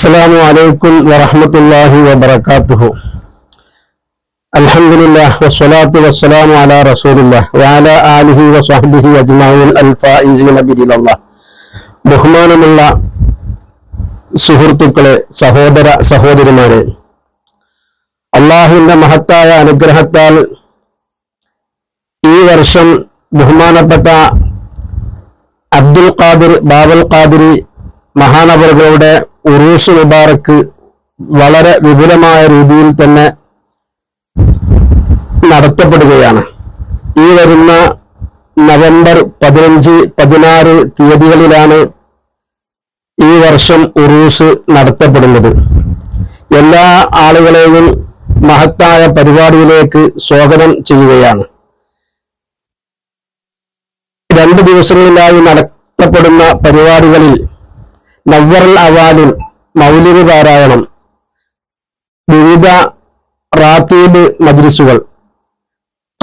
السلام عليكم ورحمة الله وبركاته الحمد لله والصلاة والسلام على رسول الله وعلى آله وصحبه أجمعين الفائزين برضا الله ബഹുമാനമുള്ള സുഹൃത്തുക്കളെ സഹോദര സഹോദരിമാരെ അള്ളാഹുവിന്റെ മഹത്തായ അനുഗ്രഹത്താൽ ഈ വർഷം ബഹുമാനപ്പെട്ട അബ്ദുൽ ഖാദിർ ബാബൽ ഖാദിരി മഹാനവറുകളുടെ ഉറൂസ് മുബാറക്ക് വളരെ വിപുലമായ രീതിയിൽ തന്നെ നടത്തപ്പെടുകയാണ്. ഈ വരുന്ന നവംബർ പതിനഞ്ച് പതിനാറ് തീയതികളിലാണ് ഈ വർഷം ഉറൂസ് നടത്തപ്പെടുന്നത്. എല്ലാ ആളുകളെയും മഹത്തായ പരിപാടിയിലേക്ക് സ്വാഗതം ചെയ്യുകയാണ്. രണ്ട് ദിവസങ്ങളിലായി നടത്തപ്പെടുന്ന പരിപാടികളിൽ നവ്വറൽ അവാലിൻ മൗലിക പാരായണം. വിവിധ റാത്തീബ് മജ്ലിസുകൾ.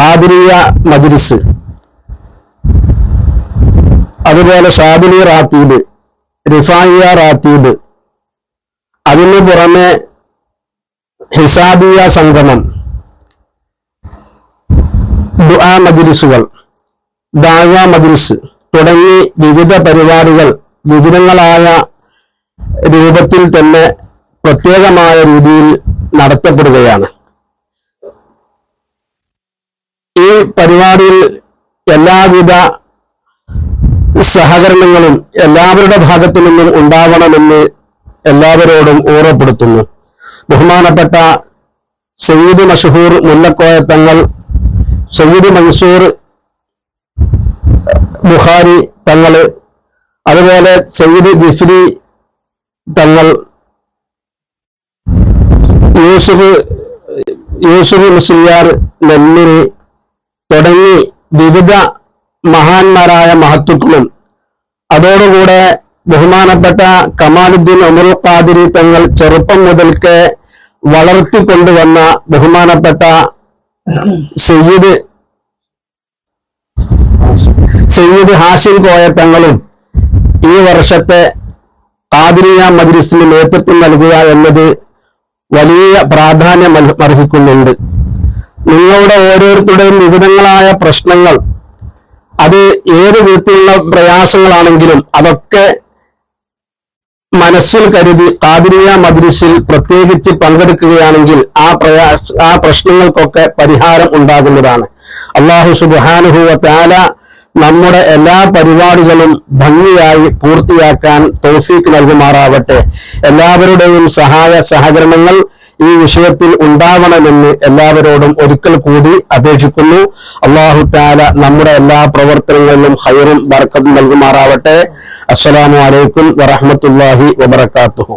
ആദിരിയ മജ്ലിസ്. അതുപോലെ ഷാദിലി റാത്തീബ് റിഫായിയ റാത്തീബ്. അതിനു പുറമെ ഹിസാബിയ സംഗമം. ദുആ മജ്ലിസുകൾ ദാവ മജ്ലിസ് തുടങ്ങി വിവിധ പരിപാടികൾ വിവിധങ്ങളായ രൂപത്തിൽ തന്നെ പ്രത്യേകമായ രീതിയിൽ നടത്തപ്പെടുകയാണ്. ഈ പരിപാടിയിൽ എല്ലാവിധ സഹകരണങ്ങളും എല്ലാവരുടെ ഭാഗത്തു നിന്നും ഉണ്ടാവണമെന്ന് എല്ലാവരോടും ഓർമ്മപ്പെടുത്തുന്നു. ബഹുമാനപ്പെട്ട സയ്യിദ് മഷഹൂർ മുല്ലക്കോയ തങ്ങൾ സയ്യിദ് മൻസൂർ ബുഖാരി തങ്ങൾ അതുപോലെ സയ്യിദ് ജിഫ്രി തങ്ങൾ യൂസുഫ് യൂസുഫ് മുസ്ലിയാർ നെല്ലിരി തുടങ്ങി വിവിധ മഹാന്മാരായ മഹത്വക്കളും അതോടുകൂടെ ബഹുമാനപ്പെട്ട കമാലുദ്ദീൻ അമുൽ ഖാദിരി തങ്ങൾ ചെറുപ്പം മുതൽക്ക് വളർത്തിക്കൊണ്ടുവന്ന ബഹുമാനപ്പെട്ട സയ്യിദ് സയ്യിദ് ഹാഷിം കോയ തങ്ങളും ഈ വർഷത്തെ ഖാദിരിയ മജ്ലിസിന് നേതൃത്വം നൽകുക എന്നത് വലിയ പ്രാധാന്യം അർഹിക്കുന്നുണ്ട്. നിങ്ങളുടെ ഓരോരുത്തരുടെയും വിവിധങ്ങളായ പ്രശ്നങ്ങൾ അത് ഏത് വിധത്തിലുള്ള പ്രയാസങ്ങളാണെങ്കിലും അതൊക്കെ മനസ്സിൽ കരുതി ഖാദിരിയ മദ്രിസിൽ പ്രത്യേകിച്ച് പങ്കെടുക്കുകയാണെങ്കിൽ ആ പ്രയാസ ആ പ്രശ്നങ്ങൾക്കൊക്കെ പരിഹാരം ഉണ്ടാകുന്നതാണ്. അള്ളാഹു സുബാനുഹുവ താല നമ്മുടെ എല്ലാ പരിപാടികളും ഭംഗിയായി പൂർത്തിയാക്കാൻ തോഫീക്ക് നൽകുമാറാവട്ടെ എല്ലാവരുടെയും സഹായ സഹകരണങ്ങൾ ഈ വിഷയത്തിൽ ഉണ്ടാവണമെന്ന് എല്ലാവരോടും ഒരിക്കൽ കൂടി അപേക്ഷിക്കുന്നു. അള്ളാഹു താല നമ്മുടെ എല്ലാ പ്രവർത്തനങ്ങളിലും ഹൈറും ബർക്കത്തും നൽകുമാറാവട്ടെ. അസ്സലാമു അലൈക്കും വറഹമത്തല്ലാഹി വബർക്കാത്തുഹു